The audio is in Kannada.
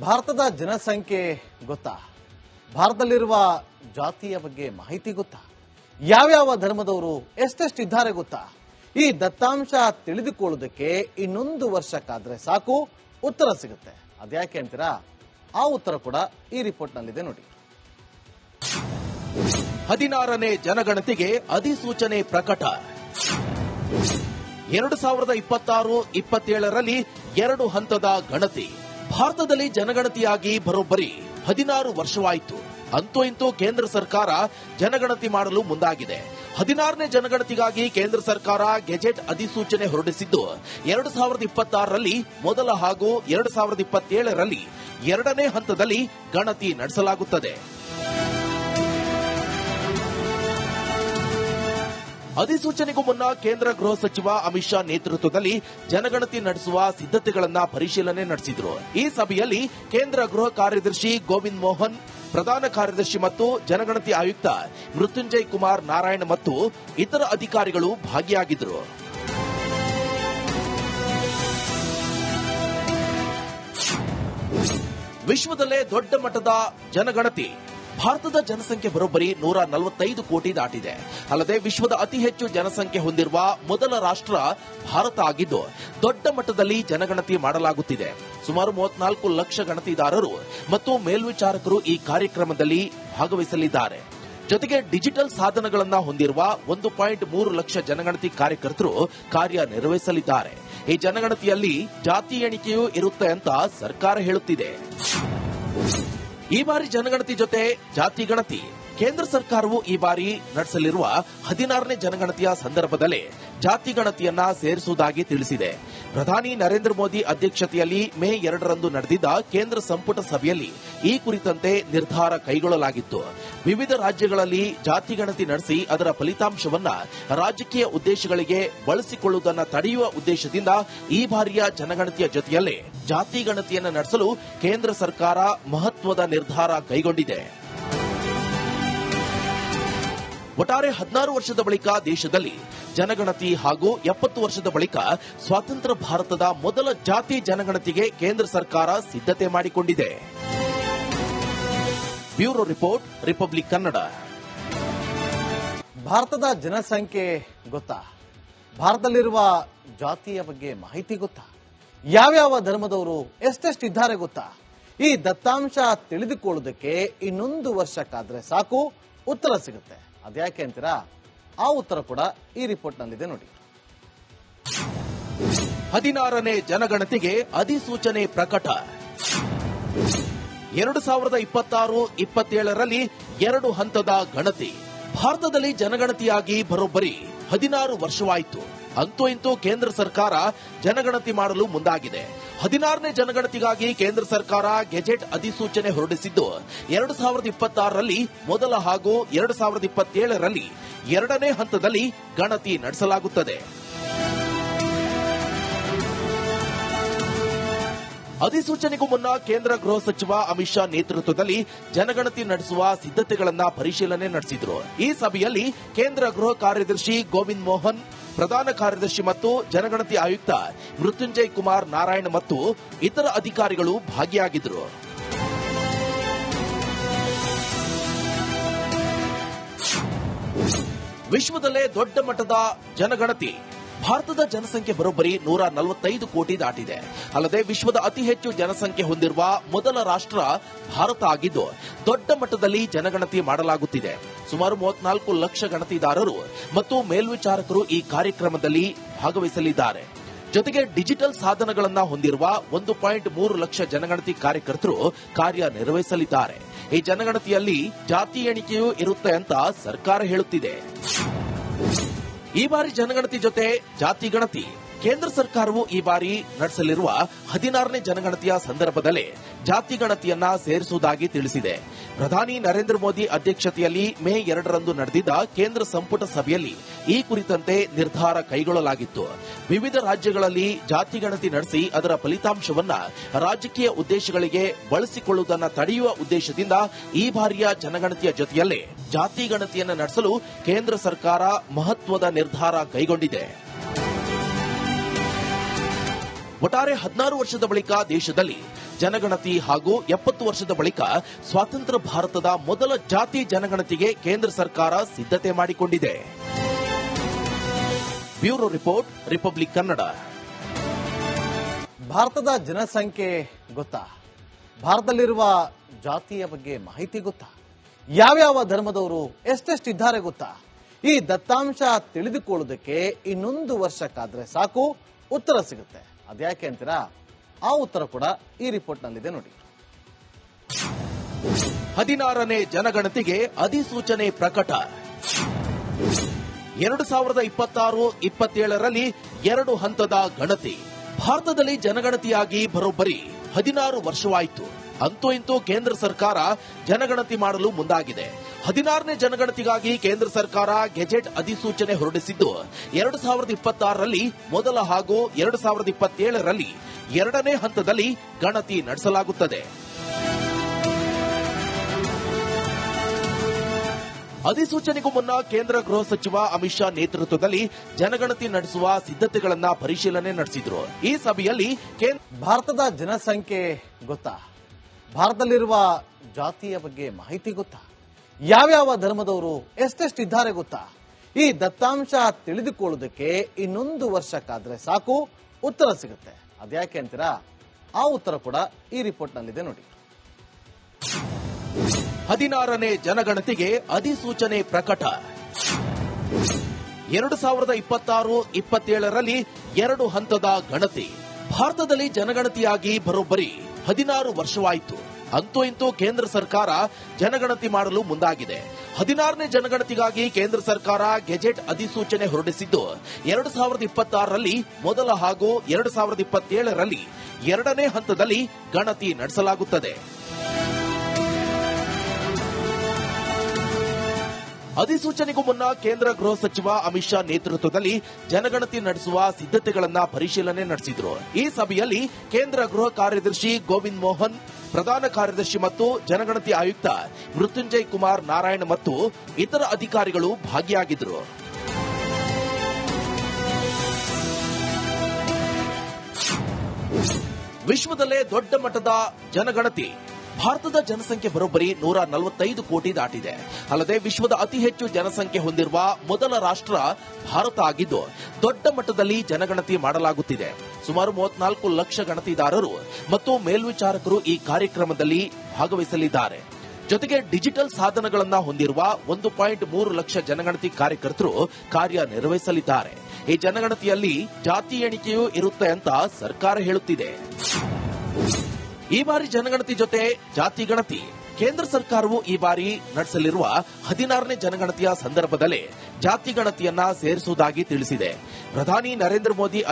ಭಾರತದ ಜನಸಂಖ್ಯೆ ಗೊತ್ತಾ? ಭಾರತದಲ್ಲಿರುವ ಜಾತಿಯ ಬಗ್ಗೆ ಮಾಹಿತಿ ಗೊತ್ತಾ? ಯಾವ್ಯಾವ ಧರ್ಮದವರು ಎಷ್ಟೆಷ್ಟಿದ್ದಾರೆ ಗೊತ್ತಾ? ಈ ದತ್ತಾಂಶ ತಿಳಿದುಕೊಳ್ಳೋದಕ್ಕೆ ಇನ್ನೊಂದು ವರ್ಷಕ್ಕಾದ್ರೆ ಸಾಕು, ಉತ್ತರ ಸಿಗುತ್ತೆ. ಅದ್ಯಾಕೆ ಅಂತೀರಾ? ಆ ಉತ್ತರ ಕೂಡ ಈ ರಿಪೋರ್ಟ್ನಲ್ಲಿದೆ ನೋಡಿ. ಹದಿನಾರನೇ ಜನಗಣತಿಗೆ ಅಧಿಸೂಚನೆ ಪ್ರಕಟ. ಎರಡು ಸಾವಿರದ ಇಪ್ಪತ್ತಾರು, ಇಪ್ಪತ್ತೇಳರಲ್ಲಿ ಎರಡು ಹಂತದ ಗಣತಿ. ಭಾರತದಲ್ಲಿ ಜನಗಣತಿಯಾಗಿ ಬರೋಬ್ಬರಿ ಹದಿನಾರು ವರ್ಷವಾಯಿತು. ಅಂತೂ ಇಂತೂ ಕೇಂದ್ರ ಸರ್ಕಾರ ಜನಗಣತಿ ಮಾಡಲು ಮುಂದಾಗಿದೆ. ಹದಿನಾರನೇ ಜನಗಣತಿಗಾಗಿ ಕೇಂದ್ರ ಸರ್ಕಾರ ಗೆಜೆಟ್ ಅಧಿಸೂಚನೆ ಹೊರಡಿಸಿದ್ದು, ಎರಡು ಸಾವಿರದ ಇಪ್ಪತ್ತಾರರಲ್ಲಿ ಮೊದಲ ಹಾಗೂ ಎರಡು ಸಾವಿರದ ಇಪ್ಪತ್ತೇಳರಲ್ಲಿ ಎರಡನೇ ಹಂತದಲ್ಲಿ ಗಣತಿ ನಡೆಸಲಾಗುತ್ತದೆ. ಅಧಿಸೂಚನೆಗೂ ಮುನ್ನ ಕೇಂದ್ರ ಗೃಹ ಸಚಿವ ಅಮಿತ್ ಶಾ ನೇತೃತ್ವದಲ್ಲಿ ಜನಗಣತಿ ನಡೆಸುವ ಸಿದ್ಧತೆಗಳನ್ನ ಪರಿಶೀಲನೆ ನಡೆಸಿದರು. ಈ ಸಭೆಯಲ್ಲಿ ಕೇಂದ್ರ ಗೃಹ ಕಾರ್ಯದರ್ಶಿ ಗೋವಿಂದ್ ಮೋಹನ್, ಪ್ರಧಾನ ಕಾರ್ಯದರ್ಶಿ ಮತ್ತು ಜನಗಣತಿ ಆಯುಕ್ತ ಮೃತ್ಯುಂಜಯ್ ಕುಮಾರ್ ನಾರಾಯಣ್ ಮತ್ತು ಇತರ ಅಧಿಕಾರಿಗಳು ಭಾಗಿಯಾಗಿದ್ದರು ವಿಶ್ವದಲ್ಲೇ ದೊಡ್ಡ ಮಟ್ಟದ ಜನಗಣತಿ ಭಾರತದ ಜನಸಂಖ್ಯೆ ಬರೋಬ್ಬರಿ ನೂರ ನಲವತ್ತೈದು ಕೋಟಿ ದಾಟಿದೆ. ಅಲ್ಲದೆ ವಿಶ್ವದ ಅತಿ ಹೆಚ್ಚು ಜನಸಂಖ್ಯೆ ಹೊಂದಿರುವ ಮೊದಲ ರಾಷ್ಟ್ರ ಭಾರತ ಆಗಿದ್ದು, ದೊಡ್ಡ ಮಟ್ಟದಲ್ಲಿ ಜನಗಣತಿ ಮಾಡಲಾಗುತ್ತಿದೆ. ಸುಮಾರು ಮೂವತ್ನಾಲ್ಕು ಲಕ್ಷ ಗಣತಿದಾರರು ಮತ್ತು ಮೇಲ್ವಿಚಾರಕರು ಈ ಕಾರ್ಯಕ್ರಮದಲ್ಲಿ ಭಾಗವಹಿಸಲಿದ್ದಾರೆ. ಜೊತೆಗೆ ಡಿಜಿಟಲ್ ಸಾಧನಗಳನ್ನು ಹೊಂದಿರುವ ಒಂದು ಪಾಯಿಂಟ್ ಮೂರು ಲಕ್ಷ ಜನಗಣತಿ ಕಾರ್ಯಕರ್ತರು ಕಾರ್ಯನಿರ್ವಹಿಸಲಿದ್ದಾರೆ. ಈ ಜನಗಣತಿಯಲ್ಲಿ ಜಾತಿ ಎಣಿಕೆಯೂ ಇರುತ್ತೆ ಅಂತ ಸರ್ಕಾರ ಹೇಳುತ್ತಿದೆ. ಈ ಬಾರಿ ಜನಗಣತಿ ಜೊತೆ ಜಾತಿ ಗಣತಿ. ಕೇಂದ್ರ ಸರ್ಕಾರವು ಈ ಬಾರಿ ನಡೆಸಲಿರುವ ಹದಿನಾರನೇ ಜನಗಣತಿಯ ಸಂದರ್ಭದಲ್ಲೇ ಜಾತಿ ಗಣತಿಯನ್ನ ಸೇರಿಸುವುದಾಗಿ ತಿಳಿಸಿದೆ. ಪ್ರಧಾನಿ ನರೇಂದ್ರ ಮೋದಿ ಅಧ್ಯಕ್ಷತೆಯಲ್ಲಿ ಮೇ ಎರಡರಂದು ನಡೆದಿದ್ದ ಕೇಂದ್ರ ಸಂಪುಟ ಸಭೆಯಲ್ಲಿ ಈ ಕುರಿತಂತೆ ನಿರ್ಧಾರ ಕೈಗೊಳ್ಳಲಾಗಿತ್ತು. ವಿವಿಧ ರಾಜ್ಯಗಳಲ್ಲಿ ಜಾತಿ ಗಣತಿ ನಡೆಸಿ ಅದರ ಫಲಿತಾಂಶವನ್ನ ರಾಜಕೀಯ ಉದ್ದೇಶಗಳಿಗೆ ಬಳಸಿಕೊಳ್ಳುವುದನ್ನು ತಡೆಯುವ ಉದ್ದೇಶದಿಂದ ಈ ಬಾರಿಯ ಜನಗಣತಿಯ ಜೊತೆಯಲ್ಲೇ ಜಾತಿ ಗಣತಿಯನ್ನು ನಡೆಸಲು ಕೇಂದ್ರ ಸರ್ಕಾರ ಮಹತ್ವದ ನಿರ್ಧಾರ ಕೈಗೊಂಡಿದೆ. ಒಟ್ಟಾರೆ ಹದಿನಾರು ವರ್ಷದ ಬಳಿಕ ದೇಶದಲ್ಲಿ ಜನಗಣತಿ ಹಾಗೂ ಎಪ್ಪತ್ತು ವರ್ಷದ ಬಳಿಕ ಸ್ವಾತಂತ್ರ್ಯ ಭಾರತದ ಮೊದಲ ಜಾತಿ ಜನಗಣತಿಗೆ ಕೇಂದ್ರ ಸರ್ಕಾರ ಸಿದ್ಧತೆ ಮಾಡಿಕೊಂಡಿದೆ. Bureau report republic Kannada. ಭಾರತದ ಜನಸಂಖ್ಯೆ ಗೊತ್ತಾ? ಭಾರತದಲ್ಲಿರುವ ಜಾತಿಯ ಬಗ್ಗೆ ಮಾಹಿತಿ ಗೊತ್ತಾ? ಯಾವ್ಯಾವ ಧರ್ಮದವರು ಎಷ್ಟೆಷ್ಟಿದ್ದಾರೆ ಗೊತ್ತಾ? ಈ ದತ್ತಾಂಶ ತಿಳಿದುಕೊಳ್ಳೋದಕ್ಕೆ ಇನ್ನೊಂದು ವರ್ಷ ಕಾದ್ರೆ ಸಾಕು ಉತ್ತರ ಸಿಗುತ್ತೆ. ಅದ್ಯಾಕೆ ಅಂತೀರಾ? ಆ ಉತ್ತರ ಕೂಡ ಈ ರಿಪೋರ್ಟ್ನಲ್ಲಿದೆ ನೋಡಿ. ಹದಿನಾರನೇ ಜನಗಣತಿಗೆ ಅಧಿಸೂಚನೆ ಪ್ರಕಟ. ಎರಡು ಸಾವಿರದ ಇಪ್ಪತ್ತಾರು, ಇಪ್ಪತ್ತೇಳರಲ್ಲಿ ಎರಡು ಹಂತದ ಗಣತಿ. ಭಾರತದಲ್ಲಿ ಜನಗಣತಿಯಾಗಿ ಬರೋಬ್ಬರಿ ಹದಿನಾರು ವರ್ಷವಾಯಿತು. ಅಂತೂ ಇಂತೂ ಕೇಂದ್ರ ಸರ್ಕಾರ ಜನಗಣತಿ ಮಾಡಲು ಮುಂದಾಗಿದೆ. ಹದಿನಾರನೇ ಜನಗಣತಿಗಾಗಿ ಕೇಂದ್ರ ಸರ್ಕಾರ ಗೆಜೆಟ್ ಅಧಿಸೂಚನೆ ಹೊರಡಿಸಿದ್ದು, ಎರಡು ಸಾವಿರದ ಇಪ್ಪತ್ತಾರರಲ್ಲಿ ಮೊದಲ ಹಾಗೂ ಎರಡು ಸಾವಿರದ ಇಪ್ಪತ್ತೇಳರಲ್ಲಿ ಎರಡನೇ ಹಂತದಲ್ಲಿ ಗಣತಿ ನಡೆಸಲಾಗುತ್ತದೆ. ಅಧಿಸೂಚನೆಗೂ ಮುನ್ನ ಕೇಂದ್ರ ಗೃಹ ಸಚಿವ ಅಮಿತ್ ಶಾ ನೇತೃತ್ವದಲ್ಲಿ ಜನಗಣತಿ ನಡೆಸುವ ಸಿದ್ಧತೆಗಳನ್ನ ಪರಿಶೀಲನೆ ನಡೆಸಿದ್ರು. ಈ ಸಭೆಯಲ್ಲಿ ಕೇಂದ್ರ ಗೃಹ ಕಾರ್ಯದರ್ಶಿ ಗೋವಿಂದ್ ಮೋಹನ್, ಪ್ರಧಾನ ಕಾರ್ಯದರ್ಶಿ ಮತ್ತು ಜನಗಣತಿ ಆಯುಕ್ತ ಮೃತ್ಯುಂಜಯ್ ಕುಮಾರ್ ನಾರಾಯಣ್ ಮತ್ತು ಇತರ ಅಧಿಕಾರಿಗಳು ಭಾಗಿಯಾಗಿದ್ದರು ವಿಶ್ವದಲ್ಲೇ ದೊಡ್ಡ ಮಟ್ಟದ ಜನಗಣತಿ. ಭಾರತದ ಜನಸಂಖ್ಯೆ ಬರೋಬ್ಬರಿ ನೂರ ನಲವತ್ತೈದು ಕೋಟಿ ದಾಟಿದೆ. ಅಲ್ಲದೆ ವಿಶ್ವದ ಅತಿ ಹೆಚ್ಚು ಜನಸಂಖ್ಯೆ ಹೊಂದಿರುವ ಮೊದಲ ರಾಷ್ಟ್ರ ಭಾರತ ಆಗಿದ್ದು, ದೊಡ್ಡ ಮಟ್ಟದಲ್ಲಿ ಜನಗಣತಿ ಮಾಡಲಾಗುತ್ತಿದೆ. ಸುಮಾರು ಮೂವತ್ನಾಲ್ಕು ಲಕ್ಷ ಗಣತಿದಾರರು ಮತ್ತು ಮೇಲ್ವಿಚಾರಕರು ಈ ಕಾರ್ಯಕ್ರಮದಲ್ಲಿ ಭಾಗವಹಿಸಲಿದ್ದಾರೆ. ಜೊತೆಗೆ ಡಿಜಿಟಲ್ ಸಾಧನಗಳನ್ನು ಹೊಂದಿರುವ ಒಂದು ಪಾಯಿಂಟ್ ಮೂರು ಲಕ್ಷ ಜನಗಣತಿ ಕಾರ್ಯಕರ್ತರು ಕಾರ್ಯನಿರ್ವಹಿಸಲಿದ್ದಾರೆ. ಈ ಜನಗಣತಿಯಲ್ಲಿ ಜಾತಿ ಎಣಿಕೆಯೂ ಇರುತ್ತೆ ಅಂತ ಸರ್ಕಾರ ಹೇಳುತ್ತಿದೆ. ಈ ಬಾರಿ ಜನಗಣತಿ ಜೊತೆ ಜಾತಿ ಗಣತಿ. ಕೇಂದ್ರ ಸರ್ಕಾರವು ಈ ಬಾರಿ ನಡೆಸಲಿರುವ ಹದಿನಾರನೇ ಜನಗಣತಿಯ ಸಂದರ್ಭದಲ್ಲೇ ಜಾತಿ ಗಣತಿಯನ್ನ ಸೇರಿಸುವುದಾಗಿ ತಿಳಿಸಿದೆ. ಪ್ರಧಾನಿ ನರೇಂದ್ರ ಮೋದಿ ಅಧ್ಯಕ್ಷತೆಯಲ್ಲಿ ಮೇ ಎರಡರಂದು ನಡೆದಿದ್ದ ಕೇಂದ್ರ ಸಂಪುಟ ಸಭೆಯಲ್ಲಿ ಈ ಕುರಿತಂತೆ ನಿರ್ಧಾರ ಕೈಗೊಳ್ಳಲಾಗಿತ್ತು. ವಿವಿಧ ರಾಜ್ಯಗಳಲ್ಲಿ ಜಾತಿ ಗಣತಿ ನಡೆಸಿ ಅದರ ಫಲಿತಾಂಶವನ್ನ ರಾಜಕೀಯ ಉದ್ದೇಶಗಳಿಗೆ ಬಳಸಿಕೊಳ್ಳುವುದನ್ನು ತಡೆಯುವ ಉದ್ದೇಶದಿಂದ ಈ ಬಾರಿಯ ಜನಗಣತಿಯ ಜೊತೆಯಲ್ಲೇ ಜಾತಿ ಗಣತಿಯನ್ನು ನಡೆಸಲು ಕೇಂದ್ರ ಸರ್ಕಾರ ಮಹತ್ವದ ನಿರ್ಧಾರ ಕೈಗೊಂಡಿದೆ. ಒಟ್ಟಾರೆ ಹದಿನಾರು ವರ್ಷದ ಬಳಿಕ ದೇಶದಲ್ಲಿ ಜನಗಣತಿ ಹಾಗೂ ಎಪ್ಪತ್ತು ವರ್ಷದ ಬಳಿಕ ಸ್ವಾತಂತ್ರ್ಯ ಭಾರತದ ಮೊದಲ ಜಾತಿ ಜನಗಣತಿಗೆ ಕೇಂದ್ರ ಸರ್ಕಾರ ಸಿದ್ಧತೆ ಮಾಡಿಕೊಂಡಿದೆ. Bureau report, republic Kannada. ಭಾರತದ ಜನಸಂಖ್ಯೆ ಗೊತ್ತಾ? ಭಾರತದಲ್ಲಿರುವ ಜಾತಿಯ ಬಗ್ಗೆ ಮಾಹಿತಿ ಗೊತ್ತಾ? ಯಾವ್ಯಾವ ಧರ್ಮದವರು ಎಷ್ಟೆಷ್ಟಿದ್ದಾರೆ ಗೊತ್ತಾ? ಈ ದತ್ತಾಂಶ ತಿಳಿದುಕೊಳ್ಳೋದಕ್ಕೆ ಇನ್ನೊಂದು ವರ್ಷಕ್ಕಾದ್ರೆ ಸಾಕು, ಉತ್ತರ ಸಿಗುತ್ತೆ. ಅದ್ಯಾಕೆ ಅಂತೀರಾ? ಆ ಉತ್ತರ ಕೂಡ ಈ ರಿಪೋರ್ಟ್ನಲ್ಲಿದೆ ನೋಡಿ. ಹದಿನಾರನೇ ಜನಗಣತಿಗೆ ಅಧಿಸೂಚನೆ ಪ್ರಕಟ. ಎರಡು ಸಾವಿರದ ಇಪ್ಪತ್ತಾರು, ಇಪ್ಪತ್ತೇಳರಲ್ಲಿ ಎರಡು ಹಂತದ ಗಣತಿ. ಭಾರತದಲ್ಲಿ ಜನಗಣತಿಯಾಗಿ ಬರೋಬ್ಬರಿ ಹದಿನಾರು ವರ್ಷವಾಯಿತು. ಅಂತೂ ಇಂತೂ ಕೇಂದ್ರ ಸರ್ಕಾರ ಜನಗಣತಿ ಮಾಡಲು ಮುಂದಾಗಿದೆ. ಹದಿನಾರನೇ ಜನಗಣತಿಗಾಗಿ ಕೇಂದ್ರ ಸರ್ಕಾರ ಗೆಜೆಟ್ ಅಧಿಸೂಚನೆ ಹೊರಡಿಸಿದ್ದು, ಎರಡು ಸಾವಿರದ ಇಪ್ಪತ್ತಾರರಲ್ಲಿ ಮೊದಲ ಹಾಗೂ ಎರಡು ಸಾವಿರದ ಇಪ್ಪತ್ತೇಳರಲ್ಲಿ ಎರಡನೇ ಹಂತದಲ್ಲಿ ಗಣತಿ ನಡೆಸಲಾಗುತ್ತದೆ. ಅಧಿಸೂಚನೆಗೂ ಮುನ್ನ ಕೇಂದ್ರ ಗೃಹ ಸಚಿವ ಅಮಿತ್ ಶಾ ನೇತೃತ್ವದಲ್ಲಿ ಜನಗಣತಿ ನಡೆಸುವ ಸಿದ್ಧತೆಗಳನ್ನ ಪರಿಶೀಲನೆ ನಡೆಸಿದ್ರು. ಈ ಸಭೆಯಲ್ಲಿ ಭಾರತದ ಜನಸಂಖ್ಯೆ ಗೊತ್ತಾ? ಭಾರತದಲ್ಲಿರುವ ಜಾತಿಯ ಬಗ್ಗೆ ಮಾಹಿತಿ ಗೊತ್ತಾ? ಯಾವ್ಯಾವ ಧರ್ಮದವರು ಎಷ್ಟೆಷ್ಟಿದ್ದಾರೆ ಗೊತ್ತಾ? ಈ ದತ್ತಾಂಶ ತಿಳಿದುಕೊಳ್ಳೋದಕ್ಕೆ ಇನ್ನೊಂದು ವರ್ಷಕ್ಕಾದ್ರೆ ಸಾಕು, ಉತ್ತರ ಸಿಗುತ್ತೆ. ಅದ್ಯಾಕೆ ಅಂತೀರಾ? ಆ ಉತ್ತರ ಕೂಡ ಈ ರಿಪೋರ್ಟ್ನಲ್ಲಿದೆ ನೋಡಿ. ಹದಿನಾರನೇ ಜನಗಣತಿಗೆ ಅಧಿಸೂಚನೆ ಪ್ರಕಟ. ಎರಡು ಸಾವಿರದ ಇಪ್ಪತ್ತಾರು, ಇಪ್ಪತ್ತೇಳರಲ್ಲಿ ಎರಡು ಹಂತದ ಗಣತಿ. ಭಾರತದಲ್ಲಿ ಜನಗಣತಿಯಾಗಿ ಬರೋಬ್ಬರಿ ಹದಿನಾರು ವರ್ಷವಾಯಿತು. ಅಂತೂ ಇಂತೂ ಕೇಂದ್ರ ಸರ್ಕಾರ ಜನಗಣತಿ ಮಾಡಲು ಮುಂದಾಗಿದೆ. ಹದಿನಾರನೇ ಜನಗಣತಿಗಾಗಿ ಕೇಂದ್ರ ಸರ್ಕಾರ ಗೆಜೆಟ್ ಅಧಿಸೂಚನೆ ಹೊರಡಿಸಿದ್ದು, ಎರಡು ಸಾವಿರದ ಇಪ್ಪತ್ತಾರರಲ್ಲಿ ಮೊದಲ ಹಾಗೂ ಎರಡು ಸಾವಿರದ ಇಪ್ಪತ್ತೇಳರಲ್ಲಿ ಎರಡನೇ ಹಂತದಲ್ಲಿ ಗಣತಿ ನಡೆಸಲಾಗುತ್ತದೆ. ಅಧಿಸೂಚನೆಗೂ ಮುನ್ನ ಕೇಂದ್ರ ಗೃಹ ಸಚಿವ ಅಮಿತ್ ಶಾ ನೇತೃತ್ವದಲ್ಲಿ ಜನಗಣತಿ ನಡೆಸುವ ಸಿದ್ಧತೆಗಳನ್ನ ಪರಿಶೀಲನೆ ನಡೆಸಿದ್ರು. ಈ ಸಭೆಯಲ್ಲಿ ಕೇಂದ್ರ ಗೃಹ ಕಾರ್ಯದರ್ಶಿ ಗೋವಿಂದ್ ಮೋಹನ್ ಪ್ರಧಾನ ಕಾರ್ಯದರ್ಶಿ ಮತ್ತು ಜನಗಣತಿ ಆಯುಕ್ತ ಮೃತ್ಯುಂಜಯ್ ಕುಮಾರ್ ನಾರಾಯಣ್ ಮತ್ತು ಇತರ ಅಧಿಕಾರಿಗಳು ಭಾಗಿಯಾಗಿದ್ದರು. ವಿಶ್ವದಲ್ಲೇ ದೊಡ್ಡ ಮಟ್ಟದ ಜನಗಣತಿ. ಭಾರತದ ಜನಸಂಖ್ಯೆ ಬರೋಬ್ಬರಿ ನೂರ ನಲವತ್ತೈದು ಕೋಟಿ ದಾಟಿದೆ. ಅಲ್ಲದೆ ವಿಶ್ವದ ಅತಿ ಹೆಚ್ಚು ಜನಸಂಖ್ಯೆ ಹೊಂದಿರುವ ಮೊದಲ ರಾಷ್ಟ್ರ ಭಾರತ ಆಗಿದ್ದು, ದೊಡ್ಡ ಮಟ್ಟದಲ್ಲಿ ಜನಗಣತಿ ಮಾಡಲಾಗುತ್ತಿದೆ. ಸುಮಾರು ಮೂವತ್ನಾಲ್ಕು ಲಕ್ಷ ಗಣತಿದಾರರು ಮತ್ತು ಮೇಲ್ವಿಚಾರಕರು ಈ ಕಾರ್ಯಕ್ರಮದಲ್ಲಿ ಭಾಗವಹಿಸಲಿದ್ದಾರೆ. ಜೊತೆಗೆ ಡಿಜಿಟಲ್ ಸಾಧನಗಳನ್ನು ಹೊಂದಿರುವ ಒಂದು ಪಾಯಿಂಟ್ ಮೂರು ಲಕ್ಷ ಜನಗಣತಿ ಕಾರ್ಯಕರ್ತರು ಕಾರ್ಯನಿರ್ವಹಿಸಲಿದ್ದಾರೆ. ಈ ಜನಗಣತಿಯಲ್ಲಿ ಜಾತಿ ಎಣಿಕೆಯೂ ಇರುತ್ತೆ ಅಂತ ಸರ್ಕಾರ ಹೇಳುತ್ತಿದೆ. ಈ ಬಾರಿ ಜನಗಣತಿ ಜೊತೆ ಜಾತಿ ಗಣತಿ. ಕೇಂದ್ರ ಸರ್ಕಾರವು ಈ ಬಾರಿ ನಡೆಸಲಿರುವ ಹದಿನಾರನೇ ಜನಗಣತಿಯ ಸಂದರ್ಭದಲ್ಲೇ ಜಾತಿ ಗಣತಿಯನ್ನ ಸೇರಿಸುವುದಾಗಿ ತಿಳಿಸಿದೆ. ಪ್ರಧಾನಿ ನರೇಂದ್ರ ಮೋದಿ